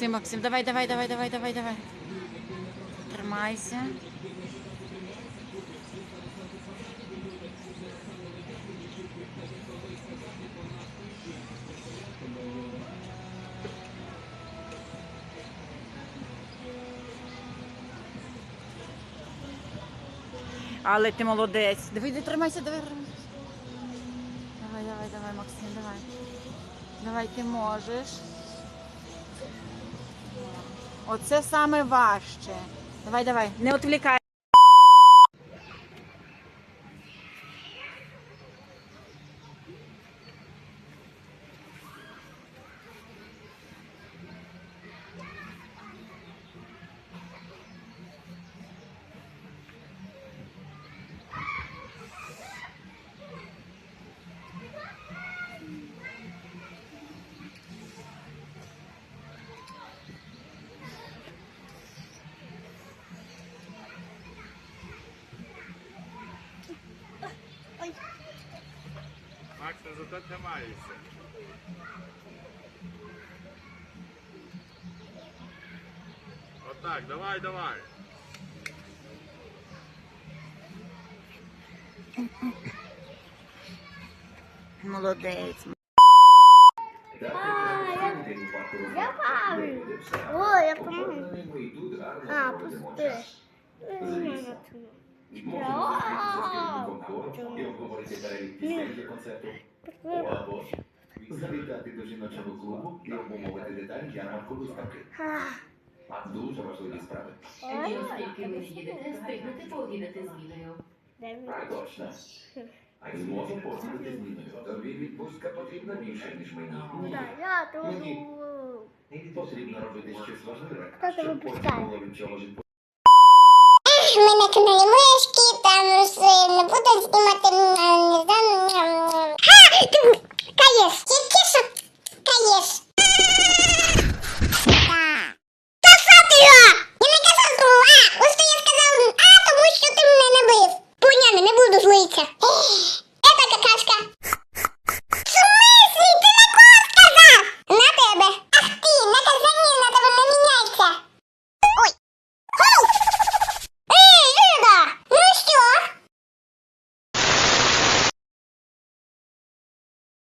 Максим, Максим, давай, давай, давай, давай, давай, давай. Тримайся. Але ти молодець. Давай, давай, тримайся, давай. Давай, давай, давай, Максим, давай. Давай, ти можеш. Оце саме важче. Давай, давай, не відвлікай. Ти зато тримаєшся. Отак, давай, давай. Молодець. Я пам'ятаю. О, я пам'ятаю. А, пусти. Завітати до жіночого клубу і обмовити деталі ярмарку виставки. Дуже важливі справи. І оскільки ви їдете, встигнете пообідати з Мілею. Точно. А й зможу поснути зміною. Тобі відпустка потрібна більше, ніж мені. Я тут. Потрібно робити щось важливе, щоб потім було від чого жити. Ми на каналі Мишки, там не буду